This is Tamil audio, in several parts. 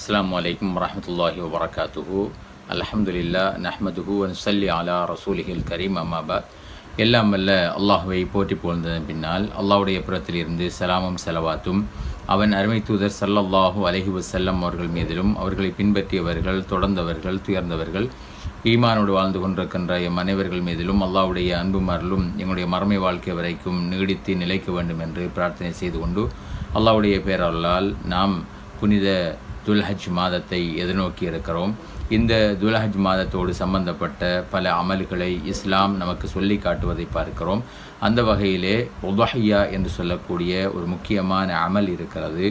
அஸ்ஸலாமு அலைக்கும் வரஹ்மத்துல்லாஹி வபரகாத்துஹு அல்ஹம்துலில்லா நஹ்மதுஹு வன்சல்லி அலா ரசூலிஹில் கரீம் அம்மாபாத் எல்லாம் வல்ல அல்லாஹுவை போற்றி புகழ்ந்ததன் பின்னால் அல்லாஹுடைய புறத்திலிருந்து சலாமும் செலவாத்தும் அவன் அருமை தூதர் சல்லல்லாஹூ அலஹி வசல்லம் அவர்கள் மீதிலும் அவர்களை பின்பற்றியவர்கள் தொடர்ந்தவர்கள் துயர்ந்தவர்கள் ஈமானோடு வாழ்ந்து கொண்டிருக்கின்ற எம் அனைவர்கள் மீதிலும் அல்லாவுடைய அன்பும் அருளும் எங்களுடைய மறுமை வாழ்க்கை வரைக்கும் நீடித்து நிலைக்க வேண்டும் என்று பிரார்த்தனை செய்து கொண்டு அல்லாவுடைய பேரருளால் நாம் புனித துல்ஹஜ் மாதத்தை எதிர்நோக்கி இருக்கிறோம். இந்த துல்ஹஜ் மாதத்தோடு சம்பந்தப்பட்ட பல அமல்களை இஸ்லாம் நமக்கு சொல்லி காட்டுவதை பார்க்கிறோம். அந்த வகையிலே உதஹியா என்று சொல்லக்கூடிய ஒரு முக்கியமான அமல் இருக்கிறது.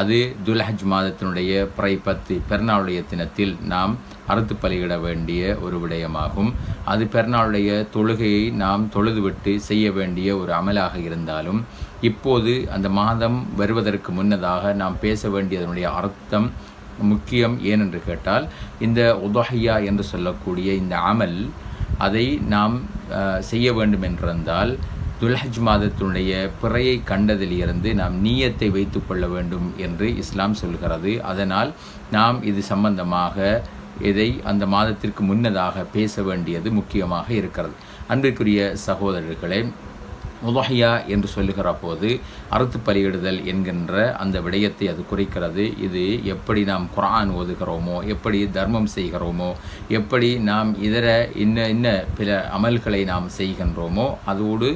அது துல்ஹஜ் மாதத்தினுடைய பிறை பத்து பெருநாளுடைய தினத்தில் நாம் அறுத்து பலியிட வேண்டிய ஒரு விடயமாகும். அது பெருநாளுடைய தொழுகையை நாம் தொழுதுவிட்டு செய்ய வேண்டிய ஒரு அமலாக இருந்தாலும் இப்போது அந்த மாதம் வருவதற்கு முன்னதாக நாம் பேச வேண்டியதனுடைய அர்த்தம் முக்கியம் ஏனென்று கேட்டால் இந்த உதஹியா என்று சொல்லக்கூடிய இந்த அமல் அதை நாம் செய்ய வேண்டும் என்றிருந்தால் துல்ஹஜ் மாதத்தினுடைய பிறையை கண்டதிலிருந்து நாம் நீயத்தை வைத்து கொள்ள வேண்டும் என்று இஸ்லாம் சொல்கிறது. அதனால் நாம் இது சம்பந்தமாக இதை அந்த மாதத்திற்கு முன்னதாக பேச வேண்டியது முக்கியமாக இருக்கிறது. அன்பிற்குரிய சகோதரர்களே முதஹியா என்று சொல்லுகிற போது அறுத்து பலியிடுதல் என்கின்ற அந்த விடயத்தை அது குறிக்கிறது. இது எப்படி நாம் குரான் ஓதுகிறோமோ எப்படி தர்மம் செய்கிறோமோ எப்படி நாம் இதர இன்ன இன்ன பிற அமல்களை நாம் செய்கின்றோமோ அதோடு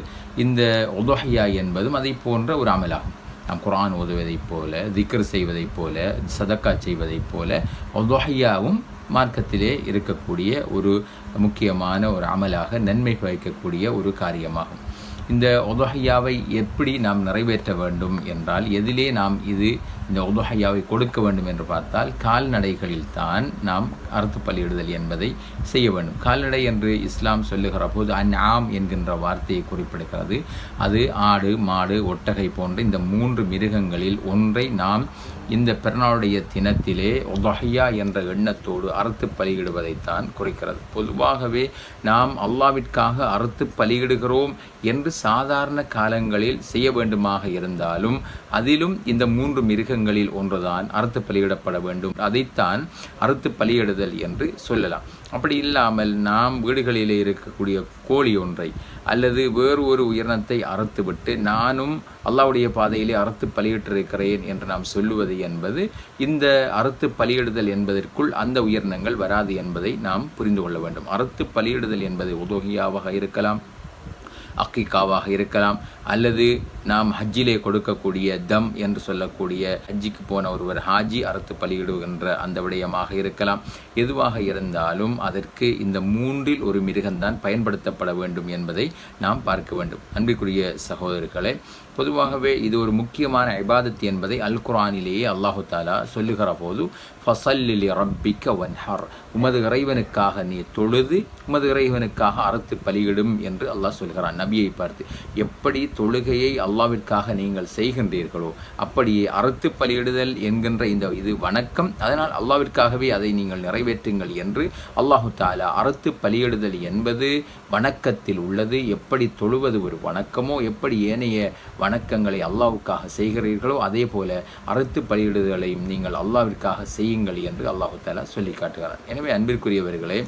இந்த உதஹியா என்பதும் அதை போன்ற ஒரு அமலாகும். நாம் குரான் ஓதுவதைப் போல திக்ர் செய்வதைப் போல சதக்கா செய்வதைப் போல உதஹியாவும் மார்க்கத்திலே இருக்கக்கூடிய ஒரு முக்கியமான ஒரு அமலாக நன்மை பயக்கக்கூடிய ஒரு காரியமாகும். இந்த உதஹையாவை எப்படி நாம் நிறைவேற்ற வேண்டும் என்றால் எதிலே நாம் இது இந்த உதஹையாவை கொடுக்க வேண்டும் என்று பார்த்தால் கால்நடைகளில் தான் நாம் அறுத்து பலியிடுதல் என்பதை செய்ய வேண்டும். கால்நடை என்று இஸ்லாம் சொல்லுகிற போது அந்நாம் என்கின்ற வார்த்தையை குறிப்பிடுகிறது. அது ஆடு மாடு ஒட்டகை போன்ற இந்த மூன்று மிருகங்களில் ஒன்றை நாம் இந்த பிறநாளுடைய தினத்திலே உதஹியா என்ற எண்ணத்தோடு அறுத்து பலியிடுவதைத்தான் குறிக்கிறது. பொதுவாகவே நாம் அல்லாவிற்காக அறுத்து பலியிடுகிறோம் என்று சாதாரண காலங்களில் செய்ய வேண்டுமாக இருந்தாலும் அதிலும் இந்த மூன்று மிருகங்களில் ஒன்றுதான் அறுத்து பலியிடப்பட வேண்டும். அதைத்தான் அறுத்து பலியிடுதல் என்று சொல்லலாம். அப்படி இல்லாமல் நாம் வீடுகளிலே இருக்கக்கூடிய கோழி ஒன்றை அல்லது வேறு ஒரு உயிரினத்தை அறுத்துவிட்டு நானும் அல்லாவுடைய பாதையிலே அறுத்து பலியிட்டிருக்கிறேன் என்று நாம் சொல்லுவது என்பது இந்த அறுத்து பலியிடுதல் என்பதற்குள் அந்த உயிரினங்கள் வராது என்பதை நாம் புரிந்து கொள்ள வேண்டும். அறுத்து பலியிடுதல் என்பது உதோகியாவாக இருக்கலாம். அக்கிகாவாக இருக்கலாம் அல்லது நாம் ஹஜ்ஜிலே கொடுக்கக்கூடிய தம் என்று சொல்லக்கூடிய ஹஜ்ஜிக்கு போன ஒருவர் ஹாஜி அறுத்து பலியிடுகின்ற அந்த விடயமாக இருக்கலாம். எதுவாக இருந்தாலும் அதற்கு இந்த மூன்றில் ஒரு மிருகம்தான் பயன்படுத்தப்பட வேண்டும் என்பதை நாம் பார்க்க வேண்டும். அன்பிற்குரிய சகோதரர்களை பொதுவாகவே இது ஒரு முக்கியமான இபாதத் என்பதை அல் குரானிலேயே அல்லாஹு தாலா சொல்லுகிற போது ஃபசல்லில் ரப்பிக்க வன்ஹர். உமது இறைவனுக்காக நீ தொழுது உமது இறைவனுக்காக அறுத்து பலியிடும் என்று அல்லாஹ் சொல்கிறான். நபியை பார்த்து எப்படி தொழுகையை அல்லாவிற்காக நீங்கள் செய்கின்றீர்களோ அப்படியே அறுத்து பலியிடுதல் என்கின்ற இந்த இது வணக்கம். அதனால் அல்லாவிற்காகவே அதை நீங்கள் நிறைவேற்றுங்கள் என்று அல்லாஹு தாலா அறுத்து பலியிடுதல் என்பது வணக்கத்தில் உள்ளது. எப்படி தொழுவது ஒரு வணக்கமோ எப்படி ஏனைய வணக்கங்களை அல்லாவுக்காக செய்கிறீர்களோ அதே போல அறுத்து பலியிடுதலையும் நீங்கள் அல்லாவிற்காக செய்யுங்கள் என்று அல்லாஹு தாலா சொல்லி காட்டுகிறார் எனவே அன்பிற்குரியவர்களே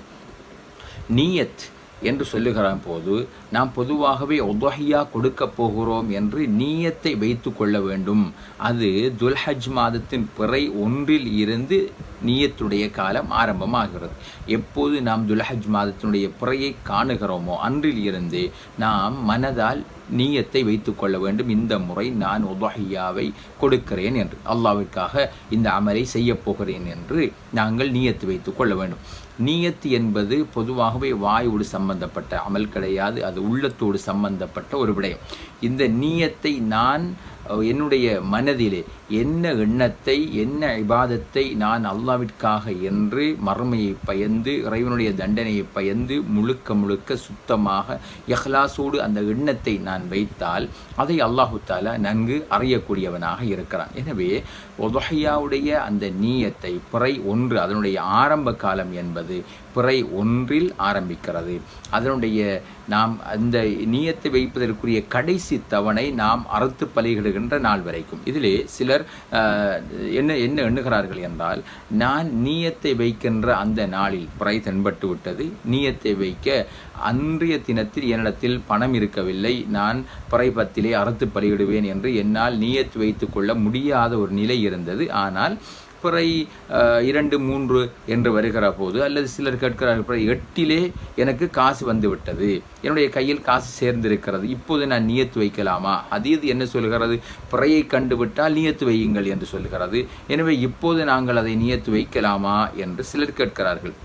நீயத் என்று சொல்லுகிற போது நாம் பொதுவாகவே உதஹியா கொடுக்க போகிறோம் என்று நீயத்தை வைத்து கொள்ள வேண்டும். அது துல்ஹஜ் மாதத்தின் பிறை ஒன்றில் இருந்து நீயத்துடைய காலம் ஆரம்பமாகிறது. எப்போது நாம் துல்ஹஜ் மாதத்தினுடைய பிறையை காணுகிறோமோ அன்றில் இருந்து நாம் மனதால் நீயத்தை வைத்து கொள்ள வேண்டும். இந்த முறை நான் உதஹியாவை கொடுக்கிறேன் என்று அல்லாவிற்காக இந்த அமலை செய்யப் போகிறேன் என்று நாங்கள் நீயத்து வைத்து கொள்ள வேண்டும். நீயத்து என்பது பொதுவாகவே வாயோடு சம்பந்தப்பட்ட அமல் கிடையாது அது உள்ளத்தோடு சம்பந்தப்பட்ட ஒரு விடயம். இந்த நீயத்தை நான் என்னுடைய மனதிலே என்ன எண்ணத்தை என்ன இபாதத்தை நான் அல்லாவிற்காக என்று மறுமையை பயந்து இறைவனுடைய தண்டனையை பயந்து முழுக்க முழுக்க சுத்தமாக எஹ்லாசோடு அந்த எண்ணத்தை நான் வைத்தால் அதை அல்லாஹு தாலா நன்கு அறியக்கூடியவனாக இருக்கிறான். எனவே ஒதஹியாவுடைய அந்த நீயத்தை பிறை ஒன்று அதனுடைய ஆரம்ப காலம் என்பது பிறை ஒன்றில் ஆரம்பிக்கிறது. அதனுடைய நாம் அந்த நீயத்தை வைப்பதற்குரிய கடைசி தவணை நாம் அறுத்து பலிகிடுகின்ற நாள் வரைக்கும். இதிலே சிலர் என்ன என்ன எண்ணுகிறார்கள் என்றால் நான் நீயத்தை வைக்கின்ற அந்த நாளில் பிறை தென்பட்டு விட்டது. நீயத்தை வைக்க அன்றைய தினத்தில் என்னிடத்தில் பணம் இருக்கவில்லை. நான் பிறை பத்திலே அறுத்து பலியிடுவேன் என்று என்னால் நீயத்து வைத்துக்கொள்ள முடியாத ஒரு நிலை இருந்தது. ஆனால் பிறை இரண்டு மூன்று என்று வருகிற போது அல்லது சிலர் கேட்கிறார்கள் பிறை எட்டிலே எனக்கு காசு வந்துவிட்டது. என்னுடைய கையில் காசு சேர்ந்திருக்கிறது. இப்போது நான் நியத்து வைக்கலாமா? அது இது என்ன சொல்கிறது? பிறையை கண்டுவிட்டால் நியத்து வையுங்கள் என்று சொல்கிறது. எனவே இப்போது நாங்கள் அதை நியத்து வைக்கலாமா? என்று சிலர் கேட்கிறார்கள்.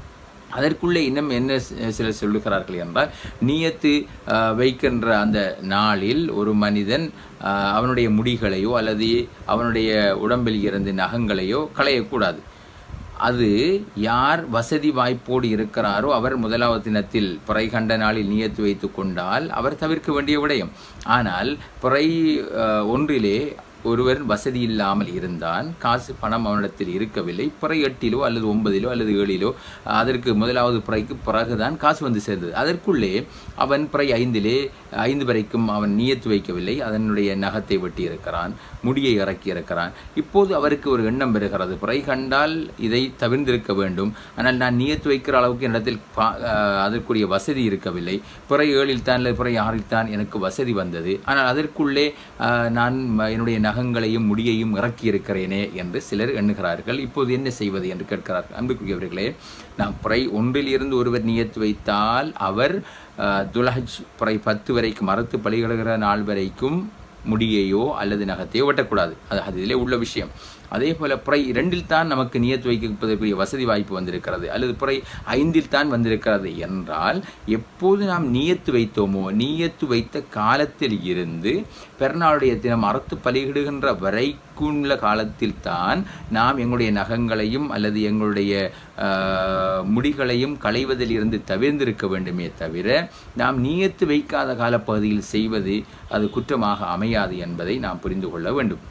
அதற்குள்ளே இன்னும் என்ன சிலர் சொல்லுகிறார்கள் என்றால் நியத்து வைக்கின்ற அந்த நாளில் ஒரு மனிதன் அவனுடைய முடிகளையோ அல்லது அவனுடைய உடம்பில் இருந்து நகங்களையோ களையக்கூடாது. அது யார் வசதி வாய்ப்போடு இருக்கிறாரோ அவர் முதலாவது தினத்தில் பிறை கண்ட நாளில் நியத்து வைத்து கொண்டால் அவர் தவிர்க்க வேண்டிய விடயம். ஆனால் பிறை ஒன்றிலே ஒருவர் வசதி இல்லாமல் இருந்தான் காசு பணம் அவனிடத்தில் இருக்கவில்லை. பிறை எட்டிலோ அல்லது ஒன்பதிலோ அல்லது ஏழிலோ அதற்கு முதலாவது பிறைக்கு பிறகுதான் காசு வந்து சேர்ந்தது. அதற்குள்ளே அவன் பிறை ஐந்திலே ஐந்து வரைக்கும் அவன் நியத்து வைக்கவில்லை. அதனுடைய நகத்தை வெட்டி இருக்கிறான் முடியை இறக்கி இருக்கிறான் இப்போது அவருக்கு ஒரு எண்ணம் பெறுகிறது பிறை கண்டால் இதை தவிர்ந்திருக்க வேண்டும். ஆனால் நான் நியத்து வைக்கிற அளவுக்கு என்னிடத்தில் பா- அதற்குரிய வசதி இருக்கவில்லை. பிறை ஏழில் தான் அல்லது பிறை ஆறில் தான் எனக்கு வசதி வந்தது. ஆனால் அதற்குள்ளே நான் என்னுடைய நகங்களையும் முடியையும் இறக்கி இருக்கிறேனே என்று சிலர் எண்ணுகிறார்கள். இப்போது என்ன செய்வது என்று கேட்கிறார்கள் அன்புக்குரியவர்களே நாம் புறை ஒன்றில் இருந்து ஒருவர் நியத்து வைத்தால் அவர் துலஹஜ் புறை பத்து வரைக்கும் மறுத்து பலிகளுகிற நாள் வரைக்கும் முடியையோ அல்லது நகத்தையோ வெட்டக்கூடாது. அது அதிலே உள்ள விஷயம். அதே போல புறை இரண்டில் தான் நமக்கு நியத்து வைப்பதற்குரிய வசதி வாய்ப்பு வந்திருக்கிறது அல்லது புறை ஐந்தில் தான் வந்திருக்கிறது என்றால் எப்போது நாம் நியத்து வைத்தோமோ நியத்து வைத்த காலத்தில் இருந்து பெருநாளுடைய தினம் அறுத்து பலியிடுகின்ற வரைக்குள்ள காலத்தில் தான் நாம் எங்களுடைய நகங்களையும் அல்லது எங்களுடைய முடிகளையும் களைவதில் இருந்து தவிர்ந்திருக்க வேண்டுமே தவிர நாம் நியத்து வைக்காத காலப்பகுதியில் செய்வது அது குற்றமாக அமையாது என்பதை நாம் புரிந்து கொள்ள வேண்டும்.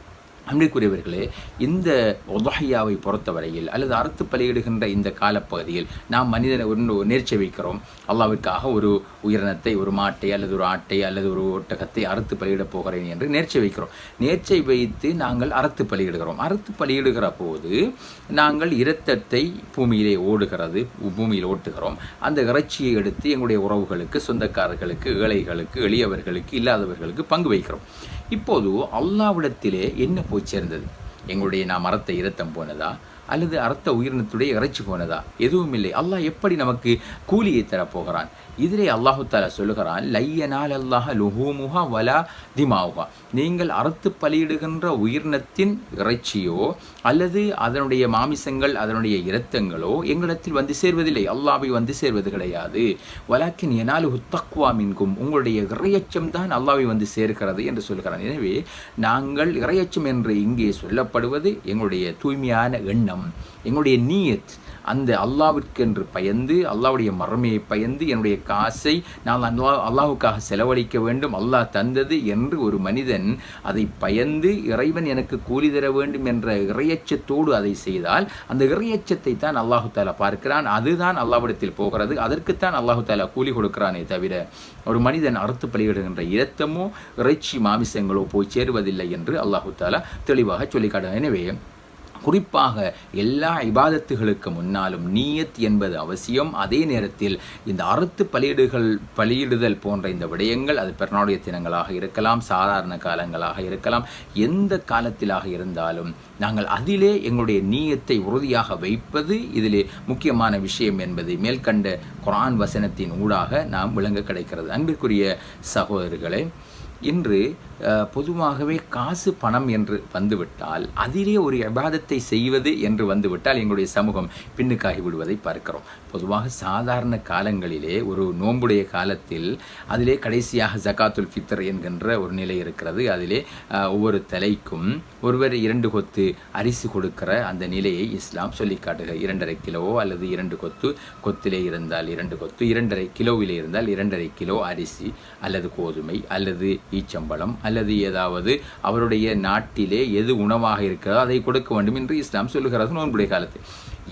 அன்பிற்குரியவர்களே இந்த உதஹியாவை பொறுத்தவரையில் அல்லது அறுத்து பலியிடுகின்ற இந்த காலப்பகுதியில் நாம் மனிதனை ஒன்று நேர்ச்சை வைக்கிறோம். அல்லாவிற்காக ஒரு உயிரினத்தை ஒரு மாட்டை அல்லது ஒரு ஆட்டை அல்லது ஒரு ஒட்டகத்தை அறுத்து பலியிடப் போகிறேன் என்று நேர்ச்சி வைக்கிறோம். நேர்ச்சை வைத்து நாங்கள் அறுத்து பலியிடுகிறோம். அறுத்து பலியிடுகிற போது நாங்கள் இரத்தத்தை பூமியிலே ஓடுகிறது பூமியில் ஓட்டுகிறோம். அந்த இறைச்சியை எடுத்து எங்களுடைய உறவுகளுக்கு சொந்தக்காரர்களுக்கு ஏழைகளுக்கு எளியவர்களுக்கு இல்லாதவர்களுக்கு பங்கு வைக்கிறோம். இப்போது அல்லாவிடத்திலே என்ன போய் சேர்ந்தது? எங்களுடைய நாம் அறத்த இரத்தம் போனதா? அல்லது அறுத்த உயிரினத்துடைய இறைச்சி போனதா? எதுவும் இல்லை. அல்லாஹ் எப்படி நமக்கு கூலியை தரப்போகிறான் இதிலே அல்லாஹு தாலா சொல்லுகிறான் லையனால் அல்லாஹ லுஹூமுஹா வலா திமாவுகா நீங்கள் அறுத்து பலியிடுகின்ற உயிரினத்தின் இறைச்சியோ அல்லது அதனுடைய மாமிசங்கள் அதனுடைய இரத்தங்களோ எங்களிடத்தில் வந்து சேர்வதில்லை. அல்லாவை வந்து சேர்வது கிடையாது. வலாக்கின் எனாலுஹு தக்வா மின்கும். உங்களுடைய இறையச்சம் தான் அல்லாவை வந்து சேர்க்கிறது என்று சொல்கிறான். எனவே நாங்கள் இறையச்சம் என்று இங்கே சொல்லப்படுவது எங்களுடைய தூய்மையான எண்ணம் எங்களுடைய நீயத். அந்த அல்லாவிற்கென்று பயந்து அல்லாவுடைய மறுமையை பயந்து என்னுடைய காசை நான் அல்லா அல்லாவுக்காக செலவழிக்க வேண்டும் அல்லாஹ் தந்தது என்று ஒரு மனிதன் அதை பயந்து இறைவன் எனக்கு கூலி தர வேண்டும் என்ற இறையச்சத்தோடு அதை செய்தால் அந்த இறையச்சத்தை தான் அல்லாஹு தாலா பார்க்கிறான். அதுதான் அல்லாவிடத்தில் போகிறது. அதற்குத்தான் அல்லாஹு தாலா கூலி கொடுக்கிறானே தவிர ஒரு மனிதன் அறுத்து பலியிடுகின்ற இரத்தமோ இறைச்சி மாமிசங்களோ போய் சேருவதில்லை என்று அல்லாஹு தாலா தெளிவாக சொல்லிக்காட்டு எனவே குறிப்பாக எல்லா இபாதத்துகளுக்கு முன்னாலும் நீயத் என்பது அவசியம். அதே நேரத்தில் இந்த அறுத்து பலியிடுகள் பலியிடுதல் போன்ற இந்த விடயங்கள் அது பெருநாளுடைய தினங்களாக இருக்கலாம் சாதாரண காலங்களாக இருக்கலாம். எந்த காலத்திலாக இருந்தாலும் நாங்கள் அதிலே எங்களுடைய நீயத்தை உறுதியாக வைப்பது இதிலே முக்கியமான விஷயம் என்பதை மேற்கண்ட குரான் வசனத்தின் ஊடாக நாம் விளங்க கிடைக்கிறது. அன்பிற்குரிய சகோதரர்களே இன்று பொதுவாகவே காசு பணம் என்று வந்துவிட்டால் அதிலே ஒரு விவாதத்தை செய்வது என்று வந்துவிட்டால் எங்களுடைய சமூகம் பின்னுக்காகி விடுவதை பார்க்கிறோம். பொதுவாக சாதாரண காலங்களிலே ஒரு நோன்புடைய காலத்தில் அதிலே கடைசியாக ஜகாத்துல் ஃபித்ர் என்கின்ற ஒரு நிலை இருக்கிறது. அதிலே ஒவ்வொரு தலைக்கும் ஒருவர் இரண்டு கொத்து அரிசி கொடுக்கிற அந்த நிலையை இஸ்லாம் சொல்லி காட்டுக. இரண்டரை கிலோ அல்லது இரண்டு கொத்து கொத்திலே இருந்தால் இரண்டு கொத்து இரண்டரை கிலோவிலே இருந்தால் இரண்டரை கிலோ அரிசி அல்லது கோதுமை அல்லது ஈச்சம்பழம் அல்லது ஏதாவது அவருடைய நாட்டிலே எது உணவாக இருக்கிறதோ அதை கொடுக்க வேண்டும் என்று இஸ்லாம் சொல்லுகிறது நோன்புடைய காலத்தில்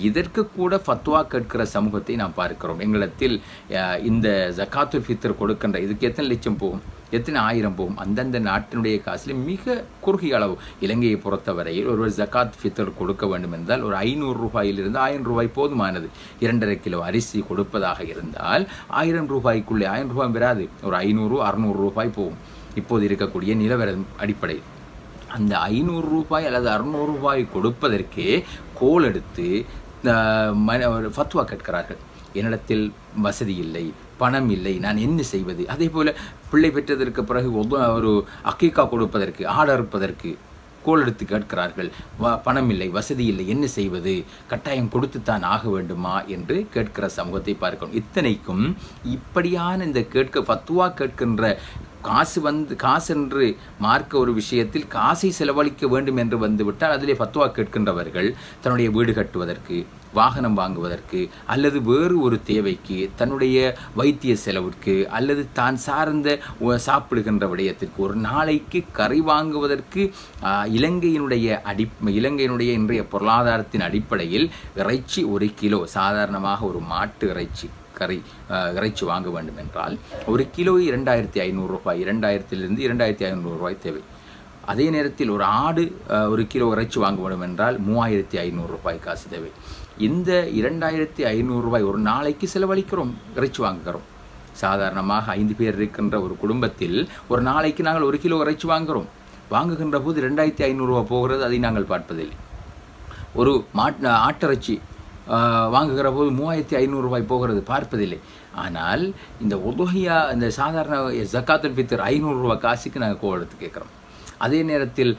இதற்கு கூட ஃபத்வா கேட்கிற சமூகத்தை நாம் பார்க்கிறோம். எங்களிடத்தில் இந்த ஜக்காத்து ஃபித்ர் கொடுக்கின்ற இதுக்கு எத்தனை லட்சம் போகும்? எத்தனை ஆயிரம் போகும்? அந்தந்த நாட்டினுடைய காசில் மிக குறுகிய அளவு. இலங்கையை பொறுத்தவரையில் ஒருவர் ஜக்காத் ஃபித்தர் கொடுக்க வேண்டும் என்றால் ஒரு ஐநூறு ரூபாயிலிருந்து ஆயிரம் ரூபாய் போதுமானது. இரண்டரை கிலோ அரிசி கொடுப்பதாக இருந்தால் ஆயிரம் ரூபாய்க்குள்ளே ஆயிரம் ரூபாய் வராது. ஒரு ஐநூறு அறுநூறு ரூபாய் போகும். இப்போது இருக்கக்கூடிய நிலவர அடிப்படை. அந்த ஐநூறு ரூபாய் அல்லது அறநூறு ரூபாய் கொடுப்பதற்கே கோல் எடுத்து ஃபத்துவா மன ஒரு ஃபத்வா கேட்கிறார்கள். என்னிடத்தில் வசதி இல்லை பணம் இல்லை நான் என்ன செய்வது? அதே போல் பிள்ளை பெற்றதற்கு பிறகு ஒவ்வொரு ஒரு அக்கீக்கா கொடுப்பதற்கு ஆடறுப்பதற்கு கோல் எடுத்து கேட்கிறார்கள். வ- பணம் இல்லை வசதி இல்லை என்ன செய்வது? கட்டாயம் கொடுத்துத்தான் ஆக வேண்டுமா? என்று கேட்கிற சமூகத்தை பார்க்கணும் இத்தனைக்கும் இப்படியான இந்த கேட்க ஃபத்துவா கேட்கின்ற காசு வந்து காசு என்று மார்க்க ஒரு விஷயத்தில் காசை செலவழிக்க வேண்டும் என்று வந்துவிட்டால் அதிலே பத்துவா கேட்கின்றவர்கள் தன்னுடைய வீடு கட்டுவதற்கு வாகனம் வாங்குவதற்கு அல்லது வேறு ஒரு தேவைக்கு தன்னுடைய வைத்திய செலவிற்கு அல்லது தான் சார்ந்த சாப்பிடுகின்ற விடயத்திற்கு ஒரு நாளைக்கு கறி வாங்குவதற்கு இலங்கையினுடைய அடி இலங்கையினுடைய இன்றைய பொருளாதாரத்தின் அடிப்படையில் இறைச்சி ஒரு கிலோ சாதாரணமாக ஒரு மாட்டு இறைச்சி கறி இறைச்சி வாங்க வேண்டும் என்றால் ஒரு கிலோ இரண்டாயிரத்தி ஐநூறு ரூபாய் இரண்டாயிரத்திலிருந்து இரண்டாயிரத்தி ஐநூறு ரூபாய் தேவை. அதே நேரத்தில் ஒரு ஆடு ஒரு கிலோ இறைச்சி வாங்க வேண்டும் என்றால் மூவாயிரத்தி ஐநூறு ரூபாய் காசு தேவை. இந்த இரண்டாயிரத்தி ஐநூறு ரூபாய் ஒரு நாளைக்கு செலவழிக்கிறோம் இறைச்சி வாங்குகிறோம். சாதாரணமாக ஐந்து பேர் இருக்கின்ற ஒரு குடும்பத்தில் ஒரு நாளைக்கு நாங்கள் ஒரு கிலோ இறைச்சி வாங்குகிறோம். வாங்குகின்ற போது ரெண்டாயிரத்தி ஐநூறுரூவா போகிறது அதை நாங்கள் பார்ப்பதில்லை. ஒரு மாட் ஆட்டிறைச்சி வாங்குகிற போது மூவாயிரத்தி ஐநூறுரூவாய் போகிறது பார்ப்பதில்லை. ஆனால் இந்த உதகையா இந்த சாதாரண ஜக்காத்துல் ஃபித்தர் ஐநூறுரூவா காசுக்கு நாங்கள் கோ எடுத்து கேட்குறோம். அதே நேரத்தில்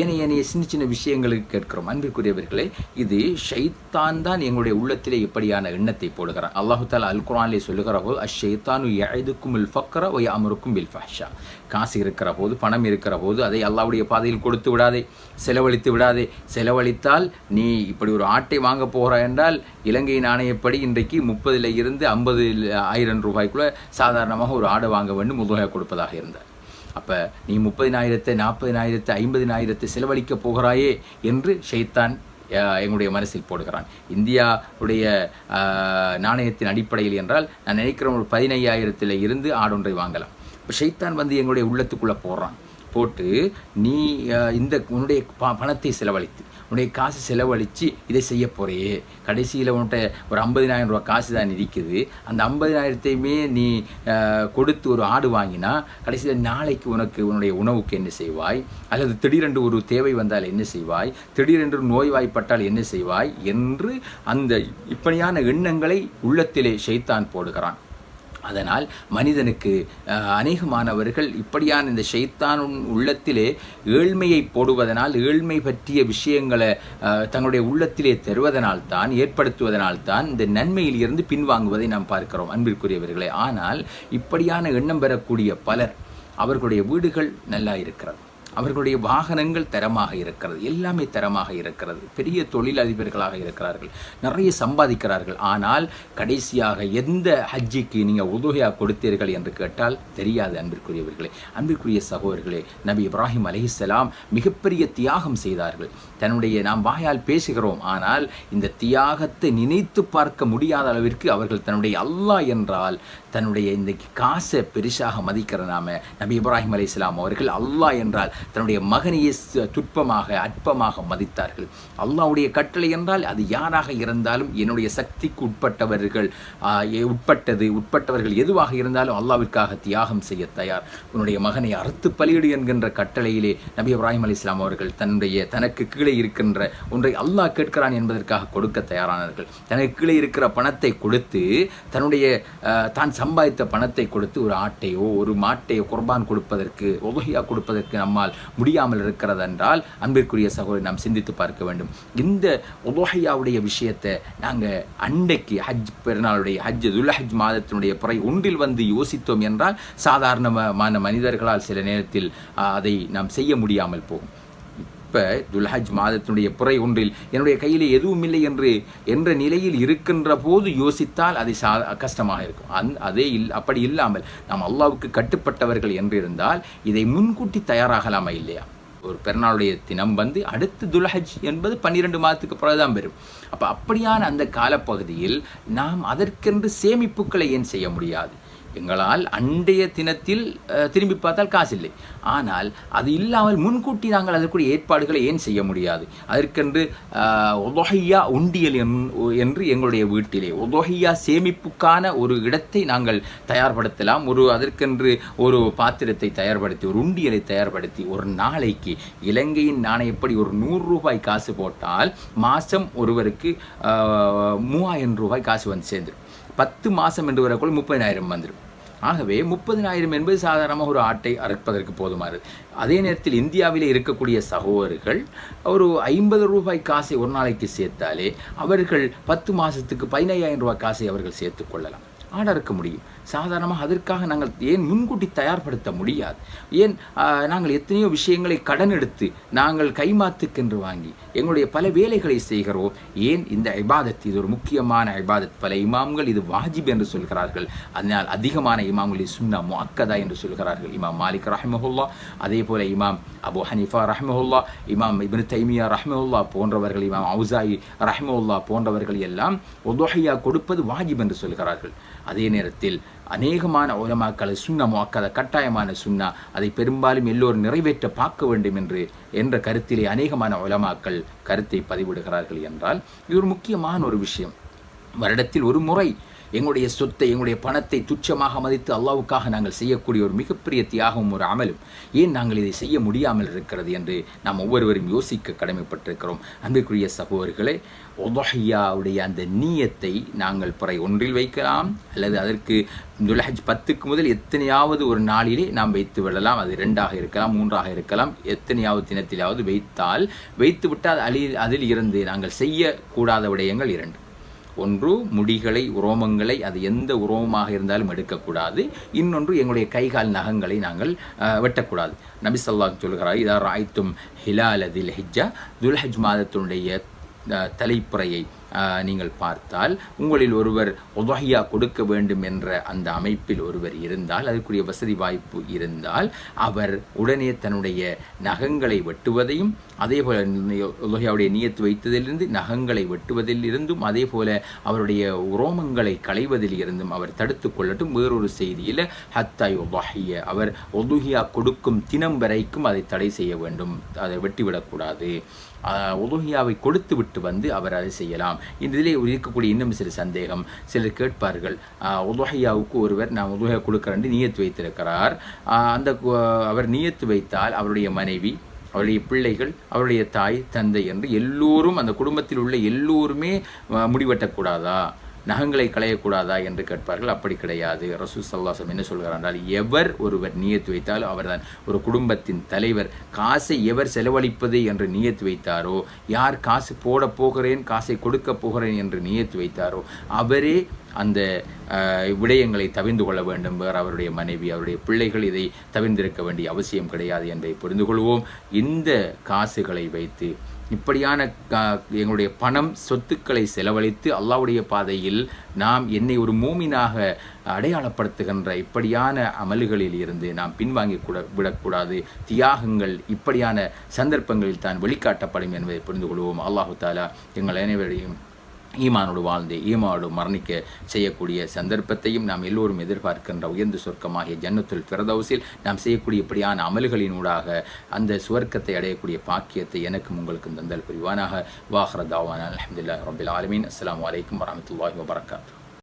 ஏனைய ஏனைய சின்ன சின்ன விஷயங்களுக்கு கேட்கிறோம். அன்பிற்குரியவர்களே இது ஷைத்தான் தான் எங்களுடைய உள்ளத்திலே இப்படியான எண்ணத்தை போடுகிறார் அல்லாஹு தாலா அல் குரானிலே சொல்லுகிற போது அஷைத்தானு எழுதுக்கும் இல் ஃபக்கர ஒய் அமருக்கும் பில் ஃபஹ்ஷா. காசு இருக்கிற போது பணம் இருக்கிற போது அதை அல்லாவுடைய பாதையில் கொடுத்து விடாதே செலவழித்து விடாதே. செலவழித்தால் நீ இப்படி ஒரு ஆட்டை வாங்க போகிறாய் என்றால் இலங்கை நாணயப்படி இன்றைக்கு முப்பதில் இருந்து ஐம்பது ஆயிரம் ரூபாய்க்குள்ள சாதாரணமாக ஒரு ஆடு வாங்க வேண்டும் முதலாக கொடுப்பதாக இருந்தார். அப்போ நீ முப்பதினாயிரத்தை நாற்பதினாயிரத்தை ஐம்பதினாயிரத்தை செலவழிக்க போகிறாயே என்று ஷைத்தான் எங்களுடைய மனசில் போடுகிறான். இந்தியாவுடைய நாணயத்தின் அடிப்படையில் என்றால் நான் நினைக்கிறேன் ஒரு பதினையாயிரத்தில் இருந்து ஆடொன்றை வாங்கலாம். இப்போ ஷைத்தான் வந்து எங்களுடைய உள்ளத்துக்குள்ளே போடுறான் போட்டு நீ இந்த உன்னுடைய ப பணத்தை செலவழித்து உன்னுடைய காசு செலவழித்து இதை செய்ய போறியே கடைசியில் உன்கிட்ட ஒரு ஐம்பதினாயிரம் ரூபா காசு தான் இருக்குது. அந்த ஐம்பதினாயிரத்தையுமே நீ கொடுத்து ஒரு ஆடு வாங்கினா கடைசியில் நாளைக்கு உனக்கு உன்னுடைய உணவுக்கு என்ன செய்வாய்? அல்லது திடீரென்று ஒரு தேவை வந்தால் என்ன செய்வாய்? திடீரென்று நோய்வாய்ப்பட்டால் என்ன செய்வாய்? என்று அந்த இப்படியான எண்ணங்களை உள்ளத்திலே ஷைத்தான் போடுகிறான். அதனால் மனிதனுக்கு அநேகமானவர்கள் இப்படியான இந்த ஷைத்தான் உள்ளத்திலே ஏழ்மையை போடுவதனால் ஏழ்மை பற்றிய விஷயங்களை தங்களுடைய உள்ளத்திலே தருவதனால் தான் ஏற்படுத்துவதனால் தான் இந்த நன்மையில் இருந்து பின்வாங்குவதை நாம் பார்க்கிறோம் அன்பிற்குரியவர்களே. ஆனால் இப்படியான எண்ணம் பெறக்கூடிய பலர் அவர்களுடைய வீடுகள் நல்லா இருக்கிறது அவர்களுடைய வாகனங்கள் தரமாக இருக்கிறது. எல்லாமே தரமாக இருக்கிறது. பெரிய தொழிலதிபர்களாக இருக்கிறார்கள். நிறைய சம்பாதிக்கிறார்கள். ஆனால் கடைசியாக எந்த ஹஜ்ஜிக்கு நீங்கள் உதவியாக கொடுத்தீர்கள் என்று கேட்டால் தெரியாது அன்பிற்குரியவர்களே. அன்பிற்குரிய சகோதரர்களே நபி இப்ராஹிம் அலைஹிஸ்ஸலாம் மிகப்பெரிய தியாகம் செய்தார்கள். தன்னுடைய நாம் வாயால் பேசுகிறோம். ஆனால் இந்த தியாகத்தை நினைத்து பார்க்க முடியாத அளவிற்கு அவர்கள் தன்னுடைய அல்லாஹ் என்றால் தன்னுடைய இந்த காசை பெருசாக மதிக்கிற நாம நபி இப்ராஹிம் அலைஹிஸ்ஸலாம் அவர்கள் அல்லாஹ் என்றால் தன்னுடைய மகனையே துட்பமாக துற்பமாக அற்பமாக மதித்தார்கள். அல்லாவுடைய கட்டளை என்றால் அது யாராக இருந்தாலும் என்னுடைய சக்திக்கு உட்பட்டவர்கள் உட்பட்டது உட்பட்டவர்கள் எதுவாக இருந்தாலும் அல்லாவிற்காக தியாகம் செய்ய தயார். உன்னுடைய மகனை அறுத்து பலியிடு என்கின்ற கட்டளையிலே நபி இப்ராஹிம் அலைஹிஸ்ஸலாம் அவர்கள் தன்னுடைய தனக்கு கீழே இருக்கின்ற ஒன்றை அல்லாஹ் கேட்கிறான் என்பதற்காக கொடுக்க தயாரானார்கள். தனக்கு கீழே இருக்கிற பணத்தை கொடுத்து தன்னுடைய அஹ், தான் சம்பாதித்த பணத்தை கொடுத்து ஒரு ஆட்டையோ ஒரு மாட்டையோ குர்பான் கொடுப்பதற்கு உதவியா கொடுப்பதற்கு நம்மால் முடியாமல் இருக்கிறதென்றால் அன்பிற்குரிய சகோதரி நாம் சிந்தித்து பார்க்க வேண்டும். இந்த உலோஹையாவுடைய விஷயத்தை நாங்கள் அண்டைக்கு ஹஜ் பெருநாளுடைய ஹஜ் துல்ஹஜ் மாதத்தினுடைய புறை ஒன்றில் வந்து யோசித்தோம் என்றால் சாதாரணமான மனிதர்களால் சில நேரத்தில் அதை நாம் செய்ய முடியாமல் போகும். இப்போ துல்ஹஜ் மாதத்தினுடைய புறை ஒன்றில் என்னுடைய கையில் எதுவும் இல்லை என்று என்ற நிலையில் இருக்கின்ற போது யோசித்தால் அதை சா கஷ்டமாக இருக்கும். அந் அதே இல் அப்படி இல்லாமல் நாம் அல்லாவுக்கு கட்டுப்பட்டவர்கள் என்று இருந்தால் இதை முன்கூட்டி தயாராகலாமா இல்லையா? ஒரு பெருநாளுடைய தினம் வந்து அடுத்து துல்ஹஜ் என்பது பன்னிரெண்டு மாதத்துக்கு பிறகுதான் வரும் அப்போ அப்படியான அந்த காலப்பகுதியில் நாம் அதற்கென்று சேமிப்புகளை ஏன் செய்ய முடியாது? எங்களால் அண்டைய தினத்தில் திரும்பி பார்த்தால் காசு இல்லை ஆனால் அது இல்லாமல் முன்கூட்டி நாங்கள் அதற்குரிய ஏற்பாடுகளை ஏன் செய்ய முடியாது? அதற்கென்று ஒதொஹையா உண்டியல் என்- என்று எங்களுடைய வீட்டிலே ஒதொஹையா சேமிப்புக்கான ஒரு இடத்தை நாங்கள் தயார்படுத்தலாம். ஒரு அதற்கென்று ஒரு பாத்திரத்தை தயார்படுத்தி ஒரு உண்டியலை தயார்படுத்தி ஒரு நாளைக்கு இலங்கையின் நாணயப்படி ஒரு நூறு ரூபாய் காசு போட்டால் மாதம் ஒருவருக்கு மூவாயிரம் ரூபாய் காசு வந்து சேர்ந்துடும். பத்து மாதம் என்று வரக்குள் முப்பதினாயிரம் வந்துடும் ஆகவே முப்பதினாயிரம் என்பது சாதாரணமாக ஒரு ஆட்டை அறுப்பதற்கு போதுமாறு. அதே நேரத்தில் இந்தியாவிலே இருக்கக்கூடிய சகோதரர்கள் ஒரு ஐம்பது ரூபாய் காசை ஒரு நாளைக்கு சேர்த்தாலே அவர்கள் பத்து மாதத்துக்கு பதினையாயிரம் ரூபாய் காசை அவர்கள் சேர்த்துக் கொள்ளலாம். ஆர்டருக்கு முடியும். சாதாரணமாக அதற்காக நாங்கள் ஏன் முன்கூட்டி தயார்படுத்த முடியாது? ஏன் நாங்கள் எத்தனையோ விஷயங்களை கடன் எடுத்து நாங்கள் கைமாத்துக்கென்று வாங்கி எங்களுடைய பல வேலைகளை செய்கிறோம். ஏன் இந்த ஐபாதத் இது ஒரு முக்கியமான இபாதத். பல இமாம்கள் இது வாஜிப் என்று சொல்கிறார்கள். அதனால் அதிகமான இமாம்களை இது சுன்னா என்று சொல்கிறார்கள். இமாம் மாலிக் ரஹ்மஹுல்லா அதே போல இமாம் அபு ஹனிஃபா ரஹ்மஹுல்லா இமாம் இபின் தைமியா ரஹ்மஹுல்லா போன்றவர்கள் இமாம் அவுசாயி ரஹ்மஹுல்லா போன்றவர்கள் எல்லாம் ஒதொஹையா கொடுப்பது வாஜிப் என்று சொல்கிறார்கள். அதே நேரத்தில் அநேகமான ஓலமாக்களை சுண்ணா முஅக்கத கட்டாயமான சுண்ணா அதை பெரும்பாலும் எல்லோரும் நிறைவேற்ற பார்க்க வேண்டும் என்று என்ற கருத்திலே அநேகமான உலமாக்கள் கருத்தை பதிவிடுகிறார்கள் என்றால் இது ஒரு முக்கியமான ஒரு விஷயம். வருடத்தில் ஒரு முறை எங்களுடைய சொத்தை எங்களுடைய பணத்தை துச்சமாக மதித்து அல்லாவுக்காக நாங்கள் செய்யக்கூடிய ஒரு மிகப்பெரிய தியாகமும் ஒரு அமலும். ஏன் நாங்கள் இதை செய்ய முடியாமல் இருக்கிறது என்று நாம் ஒவ்வொருவரும் யோசிக்க கடமைப்பட்டிருக்கிறோம். அன்பிற்குரிய சகோதரர்களே ஒதஹியாவுடைய அந்த நீயத்தை நாங்கள் பிறை ஒன்றில் வைக்கலாம் அல்லது அதற்கு துலஹஜ் பத்துக்கு முதல் எத்தனையாவது ஒரு நாளிலே நாம் வைத்து விடலாம். அது ரெண்டாக இருக்கலாம் மூன்றாக இருக்கலாம். எத்தனையாவது தினத்திலாவது வைத்தால் வைத்து விட்டால் அதில் அதில் இருந்து நாங்கள் செய்யக்கூடாத விடயங்கள் இரண்டு. ஒன்று முடிகளை உரோமங்களை அது எந்த உரோமமாக இருந்தாலும் எடுக்கக்கூடாது. இன்னொன்று எங்களுடைய கைகால் நகங்களை நாங்கள் வெட்டக்கூடாது. நபி சொல்லாஹ் சொல்கிறார் இதா ஆய்த்தும் ஹிலால் அதில் ஹிஜ்ஜா. துல்ஹஜ் மாதத்தினுடைய தலைப்புறையை நீங்கள் பார்த்தால் உங்களில் ஒருவர் உதஹியா கொடுக்க வேண்டும் என்ற அந்த அமைப்பில் ஒருவர் இருந்தால் அதற்குரிய வசதி வாய்ப்பு இருந்தால் அவர் உடனே தன்னுடைய நகங்களை வெட்டுவதையும் அதே போல உதகையாவுடைய நீயத்து வைத்ததிலிருந்து நகங்களை வெட்டுவதில் இருந்தும் அதே போல அவருடைய உரோமங்களை களைவதில் இருந்தும் அவர் தடுத்து கொள்ளட்டும். வேறொரு செய்தியில் ஹத்தாய் ஒதுஹிய அவர் ஒதுகியா கொடுக்கும் தினம் வரைக்கும் அதை தடை செய்ய வேண்டும். அதை வெட்டிவிடக்கூடாது. உதுஹியாவை கொடுத்து விட்டு வந்து அவர் அதை செய்யலாம். இதிலே இருக்கக்கூடிய இன்னும் சில சந்தேகம் சிலர் கேட்பார்கள் உதுஹியாவுக்கு ஒருவர் நான் உதுஹியா கொடுக்குறேன் நியத்து வைத்திருக்கிறார். அந்த அவர் நியத்து வைத்தால் அவருடைய மனைவி அவருடைய பிள்ளைகள் அவருடைய தாய் தந்தை என்று எல்லோரும் அந்த குடும்பத்தில் உள்ள எல்லோருமே முடிவெட்டக்கூடாதா? நகங்களை களையக்கூடாதா என்று கேட்பார்கள். அப்படி கிடையாது. ரசு சல்லாசம் என்ன சொல்கிறார் என்றால் எவர் ஒருவர் நியத்து வைத்தாலோ அவர்தான். ஒரு குடும்பத்தின் தலைவர் காசை எவர் செலவழிப்பது என்று நியத்து வைத்தாரோ யார் காசு போட போகிறேன் காசை கொடுக்க போகிறேன் என்று நியத்து வைத்தாரோ அவரே அந்த விடயங்களை தவிர்ந்து கொள்ள வேண்டும். வேறு அவருடைய மனைவி அவருடைய பிள்ளைகள் இதை தவிர்ந்திருக்க வேண்டிய அவசியம் கிடையாது என்பதை புரிந்து கொள்வோம். இந்த காசுகளை வைத்து இப்படியான எங்களுடைய பணம் சொத்துக்களை செலவழித்து அல்லாவுடைய பாதையில் நாம் என்னை ஒரு மூமினாக அடையாளப்படுத்துகின்ற இப்படியான அமல்களில் இருந்து நாம் பின்வாங்கி கூட விடக்கூடாது. தியாகங்கள் இப்படியான சந்தர்ப்பங்களில் தான் வெளிக்காட்டப்படும் என்பதை புரிந்து கொள்வோம். அல்லாஹு தாலா எங்கள் அனைவரையும் ஈமானோடு வாழ்ந்து ஈமானோடு மரணிக்க செய்யக்கூடிய சந்தர்ப்பத்தையும் நாம் எல்லோரும் எதிர்பார்க்கின்ற உயர்ந்த சொர்க்கமாகிய ஜன்னத்துல் பிரதவுசில் நாம் செய்யக்கூடிய இப்படியான அமல்களினூடாக அந்த சுவர்க்கத்தை அடையக்கூடிய பாக்கியத்தை எனக்கும் உங்களுக்கும் தந்தல் புரிவானாக. வாஹ்ர தாவான அலமதுல்லா ரபில் ஆலமீன். அஸ்லாம் வலைக்கம் வரமத்துல்லாஹி வபரகாத்து.